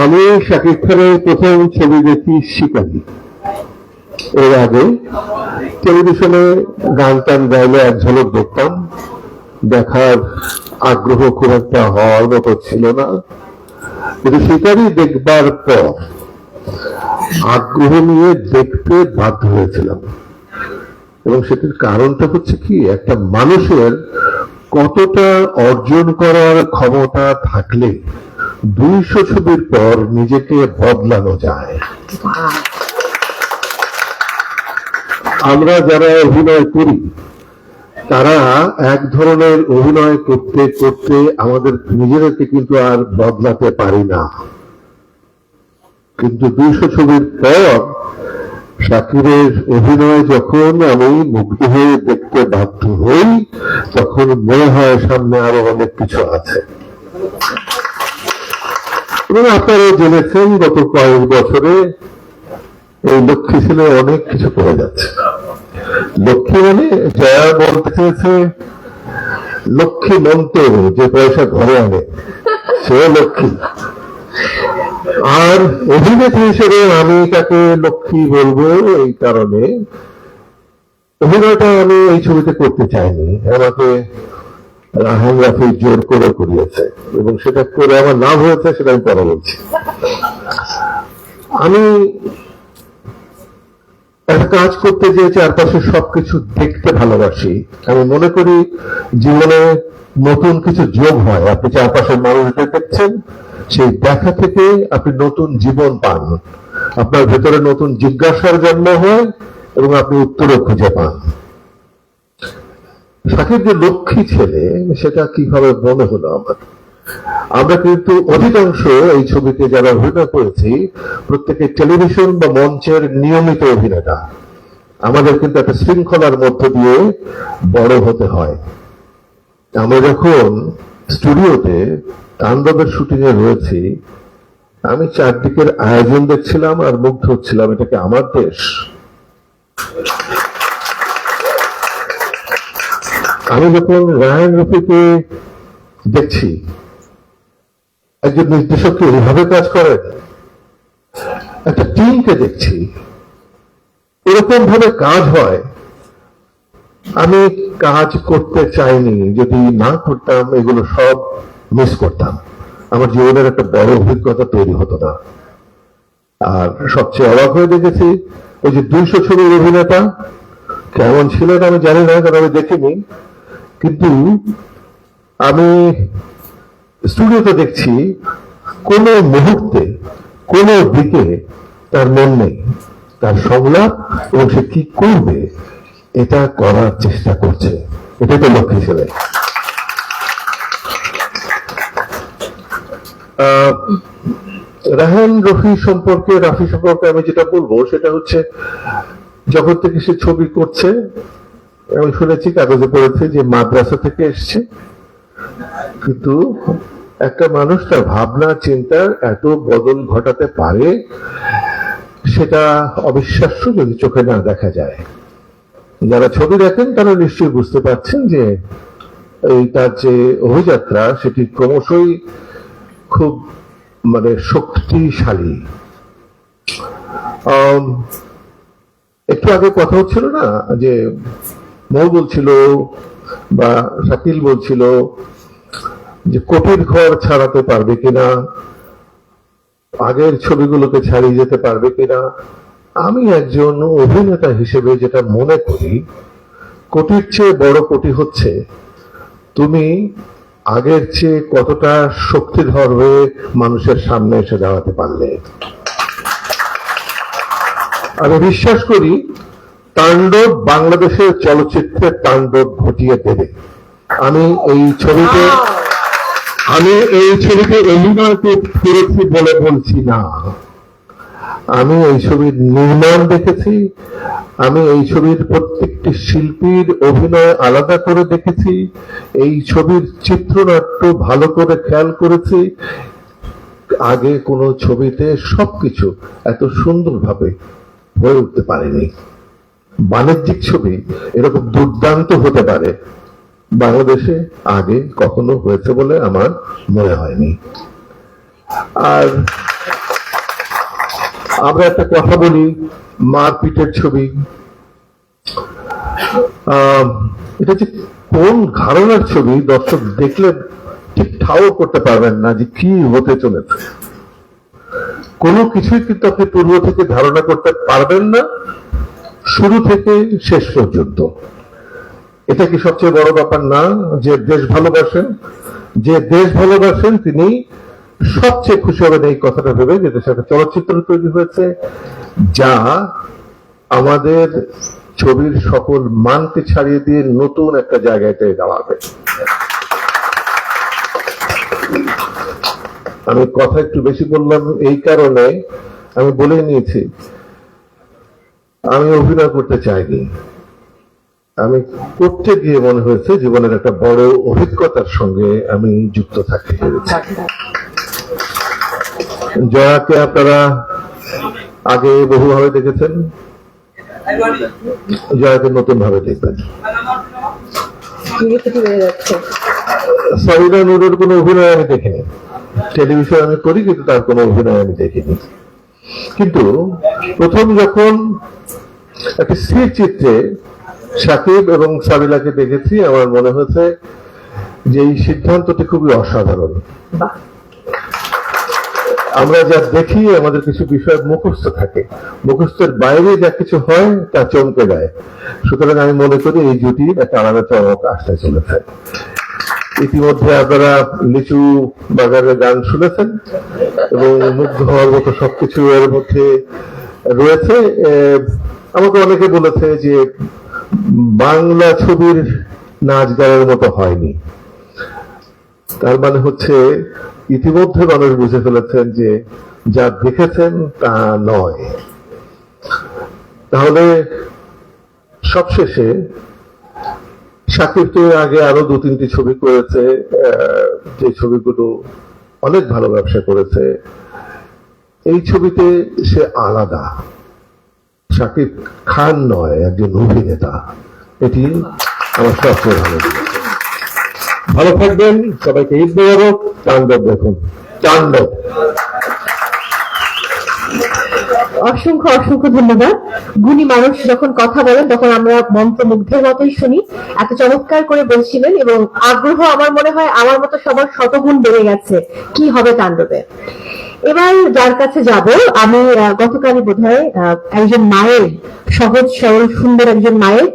আমি শাকিব খানের প্রথম ছবি দেখি শিকারি এর আগে টেলিভিশনে গান টান গাইলে এক ঝলক দেখতাম। দেখার আগ্রহ খুব একটা হওয়ার মতো ছিল না। কিন্তু শিকারি দেখবার পর আগ্রহ নিয়ে দেখতে বাধ্য হয়েছিলাম। এবং সেটির কারণটা হচ্ছে কি, একটা মানুষের কতটা অর্জন করার ক্ষমতা থাকলে দুইশো ছবির পর নিজেকে বদলানো যায়। আমরা যারা অভিনয় করি, তারা এক ধরনের অভিনয় করতে করতে আমাদের নিজেদেরকে কিন্তু আর বদলাতে পারি না। কিন্তু দুইশো ছবির পর শাকিরের অভিনয় যখন আমি মুগ্ধ হয়ে দেখতে বাধ্য হই, তখন মনে হয় সামনে আরও অনেক কিছু আছে। এবং আপনারা জেনেছেন, গত কয়েক বছরে এই লক্ষ্মী ছেলে অনেক কিছু করে যাচ্ছে। লক্ষ্মী মানে জয়া বলতে চেয়েছে, লক্ষ্মী মন্ত্র যে পয়সা ঘরে আনে, সে লক্ষ্মী। আর অভিনেত্রী হিসেবে আমি তাকে লক্ষ্মী বলব এই কারণে। অভিনয়টা আমি এই ছবিতে করতে চাইনি। আমাকে জোর করে করিয়েছে। এবং সেটা করে আমার লাভ হয়েছে, সেটা আমি পরে বলছি। আমি কাজ করতে যে চারপাশে সবকিছু দেখতে ভালোবাসি। আমি মনে করি জীবনে নতুন কিছু যোগ হয়। আপনি চারপাশের মানুষদের দেখছেন, সেই দেখা থেকে আপনি নতুন জীবন পান। আপনার ভেতরে নতুন জিজ্ঞাসার জন্ম হয় এবং আপনি উত্তরও খুঁজে পান। সাকিব যে লক্ষ্মী ছেলে, সেটা কীভাবে মনে হলো আমার? আমরা কিন্তু অধিকাংশ এই ছবিতে যারা অভিনয় করেছি, প্রত্যেকে টেলিভিশন বা মঞ্চের নিয়মিত অভিনেতা। আমাদের কিন্তু একটা শৃঙ্খলার মধ্য দিয়ে বড় হতে হয়। আমরা যখন স্টুডিওতে তাণ্ডবের শুটিং এ রয়েছি, আমি চারদিকের আয়োজন দেখছিলাম আর মুগ্ধ হচ্ছিলাম, এটাকে আমার দেশ। আমি যখন রায়ন রফিকে দেখছি, একজন নির্দেশক কি এইভাবে কাজ করেন একটা টিমকে দেখছি এরকম ভাবে কাজ হয়। আমি কাজ করতে চাইনি, যদি না করতাম, এগুলো সব মিস করতাম। আমার জীবনের একটা বড় অভিজ্ঞতা তৈরি হতো না। আর সবচেয়ে অবাক হয়ে দেখেছি, ওই যে দুইশো ছবির অভিনেতা কেমন ছিলেন আমি জানি না কারণ আমি দেখিনি। কিন্তু আমি স্টুডিওতে দেখছি কোন মুহূর্তে কোন দিকে তার মন নেই তার সংলাপ এবং সে কি করবে এটা করার চেষ্টা করছে। এটাই তো ছেলে আহ, রাহান রফি সম্পর্কে রাফি সম্পর্কে আমি যেটা বলব সেটা হচ্ছে যখন থেকে সে ছবি করছে আমি শুনেছি, কাগজে পড়েছে যে মাদ্রাসা থেকে এসছে। কিন্তু একটা মানুষ তার ভাবনা চিন্তার এত বদল ঘটাতে পারে, সেটা অবিশ্বাস্য যদি চোখে না দেখা যায়। যারা ছবি দেখেন, তারা নিশ্চয়ই বুঝতে পারছেন যে এই তার যে অভিযাত্রা, সেটি ক্রমশই খুব মানে শক্তিশালী। একটু আগে কথা হচ্ছিল না যে মৌ বলছিল বা শাকিল বলছিল যে কোটির ঘর ছাড়াতে পারবে কিনা, আগের ছবিগুলোকে ছাড়িয়ে যেতে পারবে কিনা। আমি একজন অভিনেতা হিসেবে যেটা মনে করি কোটির চেয়ে বড় কোটি হচ্ছে, তুমি আগের চেয়ে কতটা শক্তিধর হয়ে মানুষের সামনে এসে দাঁড়াতে পারলে। আমি বিশ্বাস করি তাণ্ডব বাংলাদেশের চলচ্চিত্রের তাণ্ডব ঘটিয়ে দেবে। আমি এই ছবিতে আমি এই ছবিতে অভিনয় করেছি বলে বলছি না। আমি এই ছবির নির্মাণ দেখেছি। আমি এই ছবির প্রত্যেকটি শিল্পীর অভিনয় আলাদা করে দেখেছি। এই ছবির চিত্রনাট্য ভালো করে খেয়াল করেছি। আগে কোনো ছবিতে সবকিছু এত সুন্দরভাবে হয়ে উঠতে পারেনি। বাণিজ্যিক ছবি এরকম দুর্দান্ত হতে পারে। বাংলাদেশে আগে কখনো হয়েছে বলে আমার মনে হয়নি। আর আমরা একটা কথা বলি, মারপিটের ছবি। এটা যে কোন ধারণার ছবি? দর্শক দেখলে ঠিক ঠাও করতে পারবেন না যে কি হতে চলেছে। কোনো কিছুই কিন্তু আপনি পূর্ব থেকে ধারণা করতে পারবেন না। শুরু থেকে শেষ পর্যন্ত। এটা কি সবচেয়ে বড় ব্যাপার না যে দেশ ভালোবাসেন? যে দেশ ভালোবাসেন তিনি সবচেয়ে খুশি হবেন এই কথাটা ভেবে যে দেশে একটা চলচ্চিত্র তৈরি হয়েছে যা আমাদের ছবির সকল মানকে ছাড়িয়ে দিয়ে নতুন একটা জায়গায় দাঁড়াবে। আমি কথা একটু বেশি বললাম এই কারণে আমি বলে নিয়েছি আমি অভিনয় করতে চাইনি। আমি করতে গিয়ে মনে হয়েছে জীবনের একটা বড় অভিজ্ঞতার সঙ্গে আমি যুক্ত থাকতে পেরেছি। জয়াকে আপনারা আগে বহুভাবে দেখেছেন? জয়াকে নতুন ভাবে দেখবেন সাবিনা নুরের কোনো অভিনয় আমি দেখিনি। টেলিভিশন আমি করি কিন্তু তার কোনো অভিনয় আমি দেখিনি। কিন্তু প্রথম যখন একটা স্থির চিত্রে সাকিব এবং সাবিলাকে দেখেছি আমার মনে হয়েছে যে এই সিদ্ধান্তটি খুবই অসাধারণ। আমরা যা দেখি আমাদের কিছু বিষয় মুখস্থ থাকে। মুখস্থের বাইরে যা কিছু হয় তা চমকে দেয় সুতরাং আমি মনে করি এই জুটি একটা আলাদা চমক আসতে চলেছে। ইতিমধ্যে আপনারা লিচু বাগানের গান শুনেছেন এবং মুগ্ধ হওয়ার মতো সবকিছু এর মধ্যে রয়েছে। আমাকে অনেকে বলেছে যে বাংলা ছবির নাচ গানের মতো হয়নি। তার মানে হচ্ছে ইতিমধ্যে মানুষ বুঝে ফেলেছেন যে যা দেখেছেন তা নয়। তাহলে সবশেষে শাকিব তো আগে আরও দু তিনটি ছবি করেছে যে ছবিগুলো অনেক ভালো ব্যবসা করেছে। এই ছবিতে সে আলাদা। শাকিব খান নয়, একজন অভিনেতা। এটি আমার সবচেয়ে ভালো ভালো থাকবেন, সবাইকে ঈদ মোবারক। তাণ্ডব দেখুন। তাণ্ডব। অসংখ্য অসংখ্য ধন্যবাদ। গুণী মানুষ যখন কথা বলেন তখন আমরা মন্ত্রমুগ্ধের মতোই শুনি। এত চমৎকার করে বলছিলেন এবং আগ্রহ আমার মনে হয় আমার মতো সবার শতগুণ বেড়ে গেছে। কি হবে তাণ্ডবে? এবার যার কাছে যাব আমি গতকালই বোধহয় আহ, একজন মায়ের সহজ সরল সুন্দর একজন মায়ের